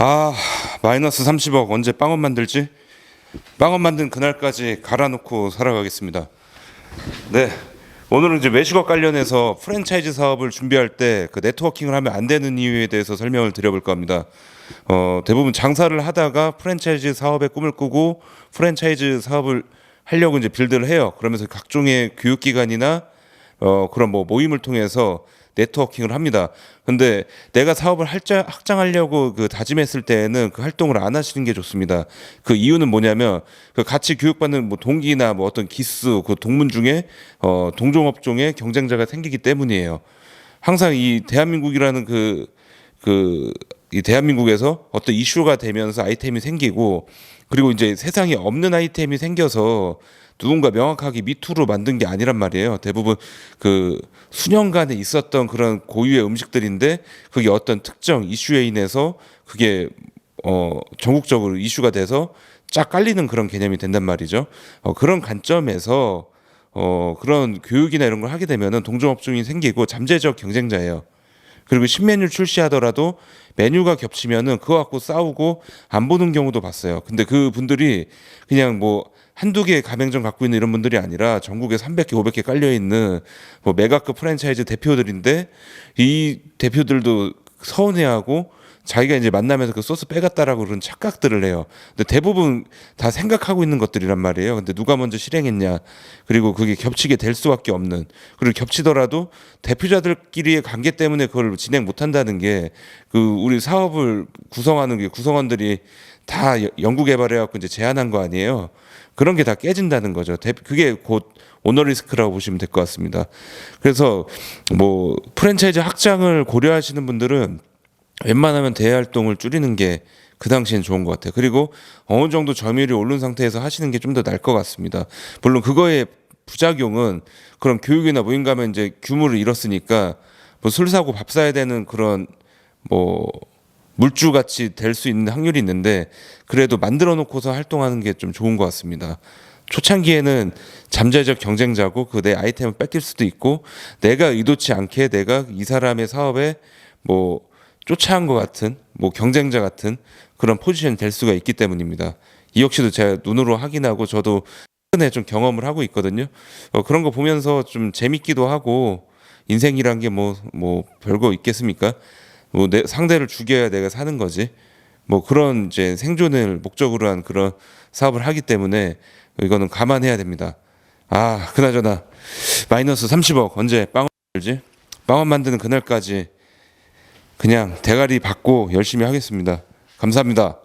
아 마이너스 30억 언제 빵원 만들지? 빵원 만든 그날까지 갈아놓고 살아가겠습니다. 네 오늘은 이제 외식업 관련해서 프랜차이즈 사업을 준비할 때 그 네트워킹을 하면 안 되는 이유에 대해서 설명을 드려볼까 합니다. 어, 대부분 장사를 하다가 프랜차이즈 사업의 꿈을 꾸고 프랜차이즈 사업을 하려고 이제 빌드를 해요. 그러면서 각종의 교육기관이나 어, 그런 뭐 모임을 통해서 네트워킹을 합니다. 근데 내가 사업을 할자, 확장하려고 그 다짐했을 때에는 그 활동을 안 하시는 게 좋습니다. 그 이유는 뭐냐면 그 같이 교육받는 뭐 동기나 뭐 어떤 기수 그 동문 중에 어, 동종업종의 경쟁자가 생기기 때문이에요. 항상 이 대한민국이라는 그 그 이 대한민국에서 어떤 이슈가 되면서 아이템이 생기고 그리고 이제 세상에 없는 아이템이 생겨서 누군가 명확하게 미투로 만든 게 아니란 말이에요. 대부분 그 수년간에 있었던 그런 고유의 음식들인데 그게 어떤 특정 이슈에 인해서 그게 어 전국적으로 이슈가 돼서 쫙 깔리는 그런 개념이 된단 말이죠. 어 그런 관점에서 어 그런 교육이나 이런 걸 하게 되면은 동종업종이 생기고 잠재적 경쟁자예요. 그리고 신메뉴 출시하더라도 메뉴가 겹치면은 그거 갖고 싸우고 안 보는 경우도 봤어요. 근데 그 분들이 그냥 뭐 한두 개 가맹점 갖고 있는 이런 분들이 아니라 전국에 300개, 500개 깔려 있는 뭐 메가급 프랜차이즈 대표들인데 이 대표들도 서운해하고 자기가 이제 만나면서 그 소스 빼갔다라고 그런 착각들을 해요. 근데 대부분 다 생각하고 있는 것들이란 말이에요. 근데 누가 먼저 실행했냐. 그리고 그게 겹치게 될 수밖에 없는. 그리고 겹치더라도 대표자들끼리의 관계 때문에 그걸 진행 못 한다는 게 그 우리 사업을 구성하는 게 구성원들이 다 여- 연구 개발해 갖고 이제 제안한 거 아니에요. 그런 게 다 깨진다는 거죠. 대- 그게 곧 오너 리스크라고 보시면 될 것 같습니다. 그래서 뭐 프랜차이즈 확장을 고려하시는 분들은 웬만하면 대외 활동을 줄이는 게 그 당시엔 좋은 것 같아요. 그리고 어느 정도 점유율이 오른 상태에서 하시는 게 좀 더 나을 것 같습니다. 물론 그거의 부작용은 그런 교육이나 모임 가면 이제 규모를 잃었으니까 뭐 술 사고 밥 사야 되는 그런 뭐 물주 같이 될 수 있는 확률이 있는데 그래도 만들어 놓고서 활동하는 게 좀 좋은 것 같습니다. 초창기에는 잠재적 경쟁자고 그 내 아이템을 뺏길 수도 있고 내가 의도치 않게 내가 이 사람의 사업에 뭐 쫓아한 것 같은 뭐 경쟁자 같은 그런 포지션이 될 수가 있기 때문입니다. 이 역시도 제가 눈으로 확인하고 저도 최근에 좀 경험을 하고 있거든요. 어, 그런 거 보면서 좀 재밌기도 하고 인생이란 게 뭐 뭐 별거 있겠습니까? 뭐 내 상대를 죽여야 내가 사는 거지. 뭐 그런 이제 생존을 목적으로 한 그런 사업을 하기 때문에 이거는 감안해야 됩니다. 아, 그나저나 마이너스 30억 언제 빵원 만들지? 빵원 만드는 그날까지 그냥 대가리 받고 열심히 하겠습니다. 감사합니다.